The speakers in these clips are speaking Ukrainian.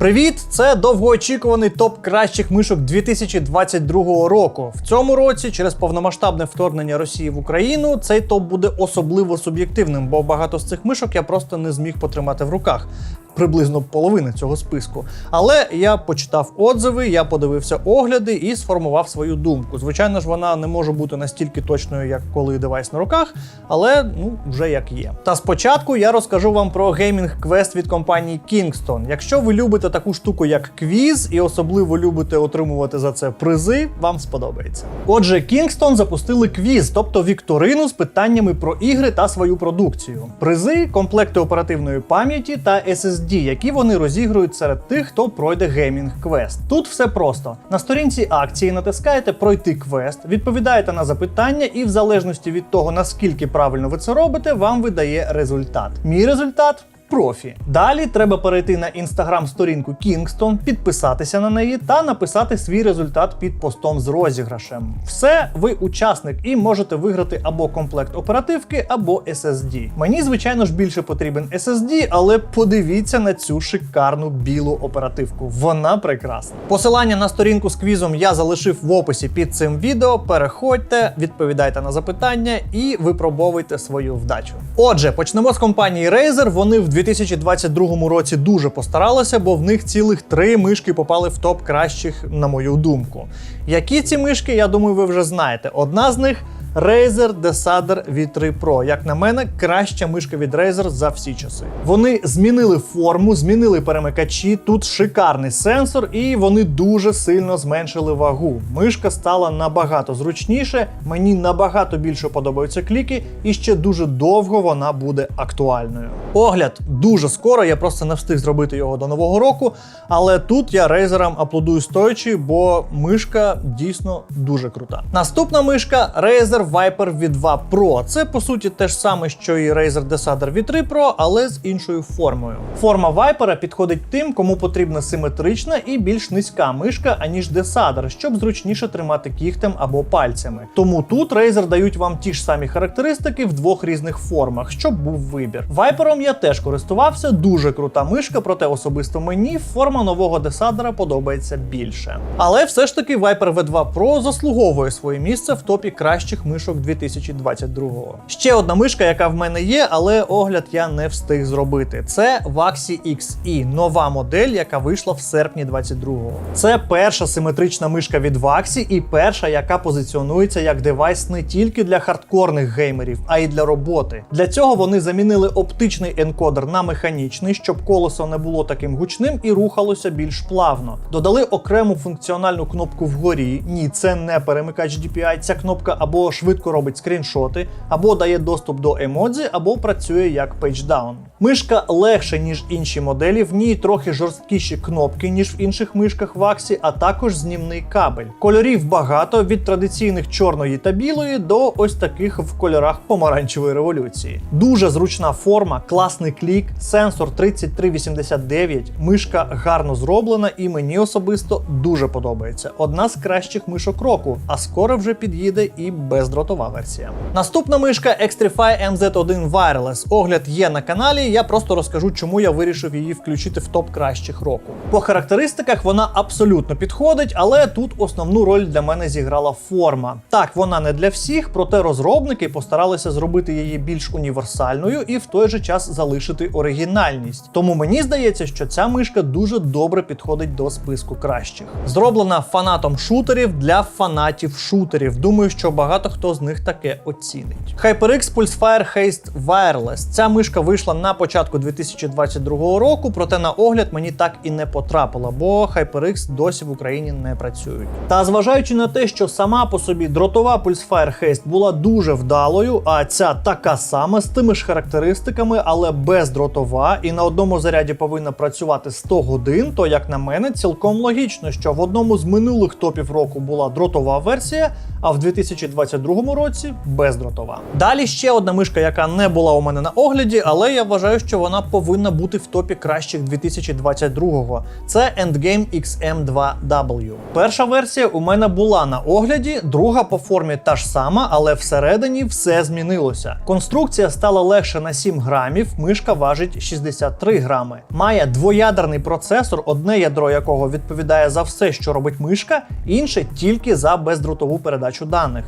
Привіт! Це довгоочікуваний топ кращих мишок 2022 року. В цьому році, через повномасштабне вторгнення Росії в Україну, цей топ буде особливо суб'єктивним, бо багато з цих мишок я просто не зміг потримати в руках. Приблизно половина цього списку. Але я почитав отзиви, я подивився огляди і сформував свою думку. Звичайно ж, вона не може бути настільки точною, як коли девайс на руках, але ну вже як є. Та спочатку я розкажу вам про геймінг квест від компанії Kingston. Якщо ви любите таку штуку, як квіз, і особливо любите отримувати за це призи, вам сподобається. Отже, Kingston запустили квіз, тобто вікторину з питаннями про ігри та свою продукцію. Призи, комплекти оперативної пам'яті та SSD, які вони розігрують серед тих, хто пройде геймінг квест. Тут все просто. На сторінці акції натискаєте пройти квест, відповідаєте на запитання, і в залежності від того, наскільки правильно ви це робите, вам видає результат. Мій результат. Профі. Далі треба перейти на інстаграм-сторінку Kingston, підписатися на неї та написати свій результат під постом з розіграшем. Все, ви учасник і можете виграти або комплект оперативки, або SSD. Мені, звичайно ж, більше потрібен SSD, але подивіться на цю шикарну білу оперативку. Вона прекрасна. Посилання на сторінку з квізом я залишив в описі під цим відео. Переходьте, відповідайте на запитання і випробовуйте свою вдачу. Отже, почнемо з компанії Razer. Вони в 2022 році дуже постаралася, бо в них цілих три мишки попали в топ кращих, на мою думку. Які ці мишки, я думаю, ви вже знаєте. Одна з них. Razer Desader V3 Pro, як на мене, краща мишка від Razer за всі часи. Вони змінили форму, змінили перемикачі. Тут шикарний сенсор, і вони дуже сильно зменшили вагу. Мишка стала набагато зручніше. Мені набагато більше подобаються кліки, і ще дуже довго вона буде актуальною. Огляд дуже скоро. Я просто не встиг зробити його до нового року. Але тут я Razer аплодую стоячи, бо мишка дійсно дуже крута. Наступна мишка Razer Viper V2 Pro. Це по суті те ж саме, що і Razer Desader V3 Pro, але з іншою формою. Форма Viper підходить тим, кому потрібна симетрична і більш низька мишка, аніж Desader, щоб зручніше тримати кігтем або пальцями. Тому тут Razer дають вам ті ж самі характеристики в двох різних формах, щоб був вибір. Viper я теж користувався, дуже крута мишка, проте особисто мені форма нового Desader подобається більше. Але все ж таки Viper V2 Pro заслуговує своє місце в топі кращих мишок 2022-го. Ще одна мишка, яка в мене є, але огляд я не встиг зробити. Це Vaxi XE, нова модель, яка вийшла в серпні 22-го. Це перша симетрична мишка від Vaxi і перша, яка позиціонується як девайс не тільки для хардкорних геймерів, а й для роботи. Для цього вони замінили оптичний енкодер на механічний, щоб колесо не було таким гучним і рухалося більш плавно. Додали окрему функціональну кнопку вгорі. Ні, це не перемикач DPI. Ця кнопка або швидко робить скріншоти, або дає доступ до емодзі, або працює як пейдждаун. Мишка легше, ніж інші моделі, в ній трохи жорсткіші кнопки, ніж в інших мишках Ваксі, а також знімний кабель. Кольорів багато від традиційних чорної та білої до ось таких в кольорах помаранчевої революції. Дуже зручна форма, класний клік, сенсор 3389, мишка гарно зроблена і мені особисто дуже подобається. Одна з кращих мишок року, а скоро вже під'їде і бездротова версія. Наступна мишка Xtrify MZ1 Wireless. Огляд є на каналі. Я просто розкажу, чому я вирішив її включити в топ кращих року. По характеристиках вона абсолютно підходить, але тут основну роль для мене зіграла форма. Так, вона не для всіх, проте розробники постаралися зробити її більш універсальною і в той же час залишити оригінальність. Тому мені здається, що ця мишка дуже добре підходить до списку кращих. Зроблена фанатом шутерів для фанатів шутерів. Думаю, що багато хто з них таке оцінить. HyperX Pulsefire Haste Wireless. Ця мишка вийшла на початку 2022 року, проте на огляд мені так і не потрапила, бо HyperX досі в Україні не працюють. Та зважаючи на те, що сама по собі дротова Pulsefire Haste була дуже вдалою, а ця така сама з тими ж характеристиками, але бездротова, і на одному заряді повинна працювати 100 годин, то як на мене, цілком логічно, що в одному з минулих топів року була дротова версія, а в 2022 2022 році бездротова. Далі ще одна мишка, яка не була у мене на огляді, але я вважаю, що вона повинна бути в топі кращих 2022-го. Це Endgame XM2W. Перша версія у мене була на огляді, друга по формі та ж сама, але всередині все змінилося. Конструкція стала легше на 7 грамів, мишка важить 63 грами. Має двоядерний процесор, одне ядро якого відповідає за все, що робить мишка, інше тільки за бездротову передачу даних.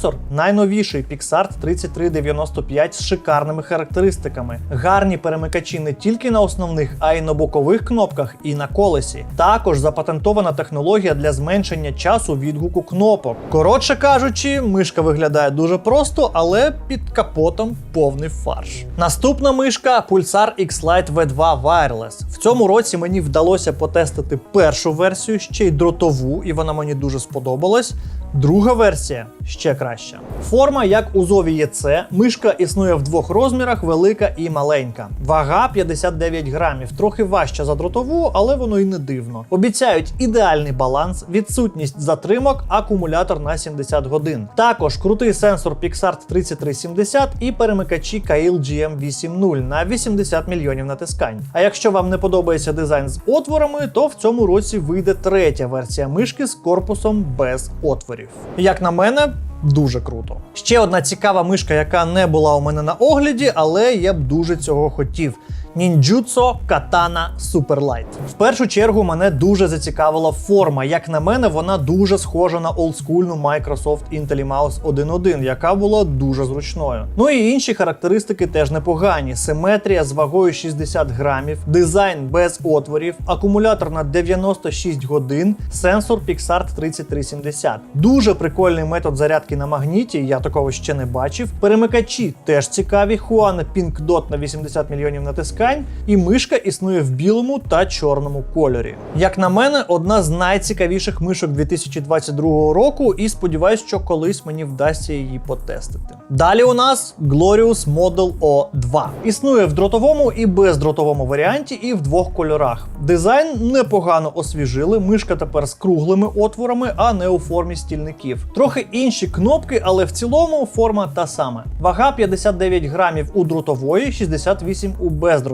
Сенсор найновіший Pixart 3395 з шикарними характеристиками. Гарні перемикачі не тільки на основних, а й на бокових кнопках і на колесі. Також запатентована технологія для зменшення часу відгуку кнопок. Коротше кажучи, мишка виглядає дуже просто, але під капотом повний фарш. Наступна мишка Pulsar X-Lite V2 Wireless. В цьому році мені вдалося потестити першу версію, ще й дротову, і вона мені дуже сподобалась. Друга версія ще краща. Форма як у Зові EC, мишка існує в двох розмірах: велика і маленька. Вага 59 грамів, трохи важча за дротову, але воно і не дивно. Обіцяють ідеальний баланс, відсутність затримок, акумулятор на 70 годин. Також крутий сенсор Pixart 3370 і перемикачі Kail GM80 на 80 мільйонів натискань. А якщо вам не подобається дизайн з отворами, то в цьому році вийде третя версія мишки з корпусом без отворів. Як на мене, Дуже круто. Ще одна цікава мишка, яка не була у мене на огляді, але я б дуже цього хотів. Ninjutsu Katana Superlight. В першу чергу мене дуже зацікавила форма. Як на мене, вона дуже схожа на олдскульну Microsoft IntelliMouse 1.1, яка була дуже зручною. Ну і інші характеристики теж непогані: симетрія з вагою 60 грамів, дизайн без отворів, акумулятор на 96 годин, сенсор Pixart 3370. Дуже прикольний метод зарядки на магніті, я такого ще не бачив. Перемикачі теж цікаві. Huan Pink Dot на 80 мільйонів натискань, і мишка існує в білому та чорному кольорі. Як на мене, одна з найцікавіших мишок 2022 року, і сподіваюсь, що колись мені вдасться її потестити. Далі у нас Glorious Model O2. Існує в дротовому і бездротовому варіанті, і в двох кольорах. Дизайн непогано освіжили. Мишка тепер з круглими отворами, а не у формі стільників. Трохи інші кнопки, але в цілому форма та сама. Вага 59 грамів у дротової, 68 у бездротової.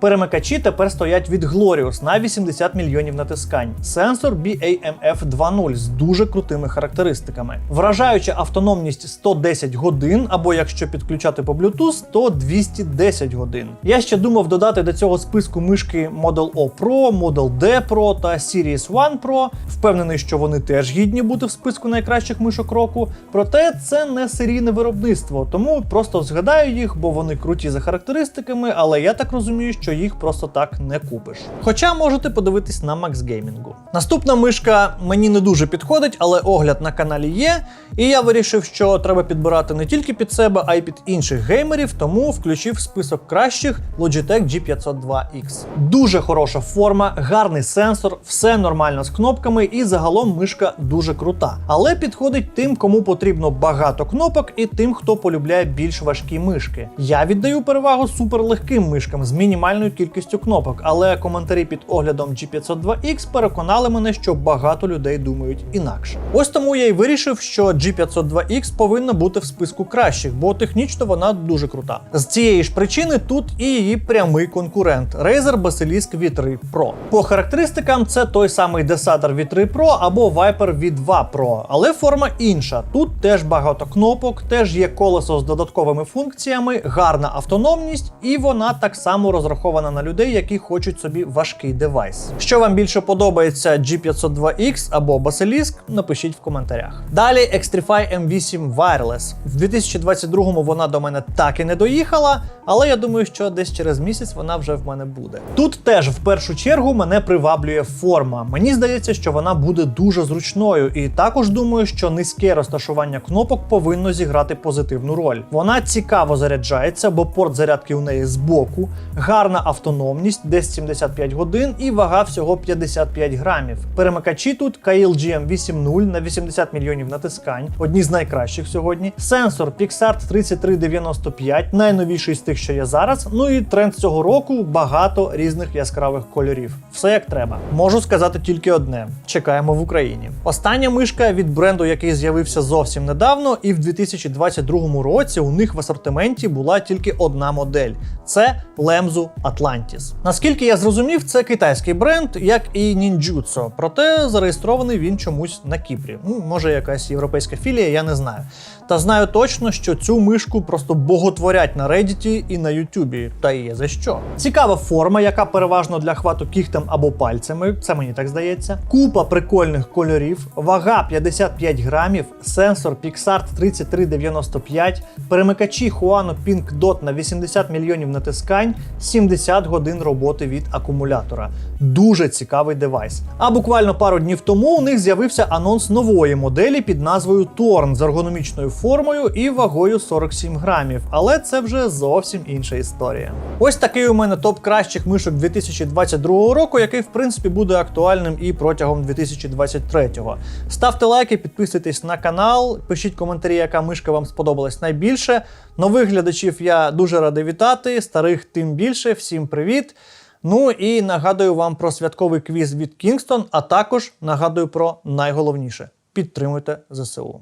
Перемикачі тепер стоять від Glorious на 80 мільйонів натискань. Сенсор BAMF 2.0 з дуже крутими характеристиками. Вражаюча автономність 110 годин, або якщо підключати по Bluetooth, то 210 годин. Я ще думав додати до цього списку мишки Model O Pro, Model D Pro та Series One Pro. Впевнений, що вони теж гідні бути в списку найкращих мишок року. Проте це не серійне виробництво, тому просто згадаю їх, бо вони круті за характеристиками, але я так розумію, що їх просто так не купиш. Хоча можете подивитись на Max Gaming. Наступна мишка мені не дуже підходить, але огляд на каналі є. І я вирішив, що треба підбирати не тільки під себе, а й під інших геймерів, тому включив список кращих Logitech G502X. Дуже хороша форма, гарний сенсор, все нормально з кнопками, і загалом мишка дуже крута. Але підходить тим, кому потрібно багато кнопок, і тим, хто полюбляє більш важкі мишки. Я віддаю перевагу суперлегким мишкам з мінімальною кількістю кнопок, але коментарі під оглядом G502X переконали мене, що багато людей думають інакше. Ось тому я й вирішив, що G502X повинна бути в списку кращих, бо технічно вона дуже крута. З цієї ж причини тут і її прямий конкурент Razer Basilisk V3 Pro. По характеристикам це той самий Desader V3 Pro або Viper V2 Pro, але форма інша. Тут теж багато кнопок, теж є колесо з додатковими функціями, гарна автономність, і вона так само розрахована на людей, які хочуть собі важкий девайс. Що вам більше подобається G502X або Basilisk, напишіть в коментарях. Далі Xtrify M8 Wireless. В 2022-му вона до мене так і не доїхала, але я думаю, що десь через місяць вона вже в мене буде. Тут теж в першу чергу мене приваблює форма. Мені здається, що вона буде дуже зручною, і також думаю, що низьке розташування кнопок повинно зіграти позитивну роль. Вона цікаво заряджається, бо порт зарядки у неї збоку. Гарна автономність, десь 75 годин і вага всього 55 грамів. Перемикачі тут KL GM80 на 80 мільйонів натискань, одні з найкращих сьогодні. Сенсор Pixart 3395, найновіший з тих, що є зараз. Ну і тренд цього року багато різних яскравих кольорів. Все як треба. Можу сказати тільки одне: чекаємо в Україні. Остання мишка від бренду, який з'явився зовсім недавно, і в 2022 році у них в асортименті була тільки одна модель. Це Lemzu Atlantis. Наскільки я зрозумів, це китайський бренд, як і Ninjutsu, проте зареєстрований він чомусь на Кіпрі. Ну, може, якась європейська філія, я не знаю. Та знаю точно, що цю мишку просто боготворять на Reddit і на Ютубі. Та є за що. Цікава форма, яка переважно для хвату кігтем або пальцями, це мені так здається. Купа прикольних кольорів, вага 55 грамів, сенсор Pixart 3395, перемикачі Huano Pink Dot на 80 мільйонів натискань, 70 годин роботи від акумулятора. Дуже цікавий девайс. А буквально пару днів тому у них з'явився анонс нової моделі під назвою Torn з ергономічною формою і вагою 47 грамів. Але це вже зовсім інша історія. Ось такий у мене топ кращих мишок 2022 року, який в принципі буде актуальним і протягом 2023-го. Ставте лайки, підписуйтесь на канал, пишіть коментарі, яка мишка вам сподобалась найбільше. Нових глядачів я дуже радий вітати, старих тим більше. Всім привіт! Ну і нагадую вам про святковий квіз від Kingston, а також нагадую про найголовніше: підтримуйте ЗСУ.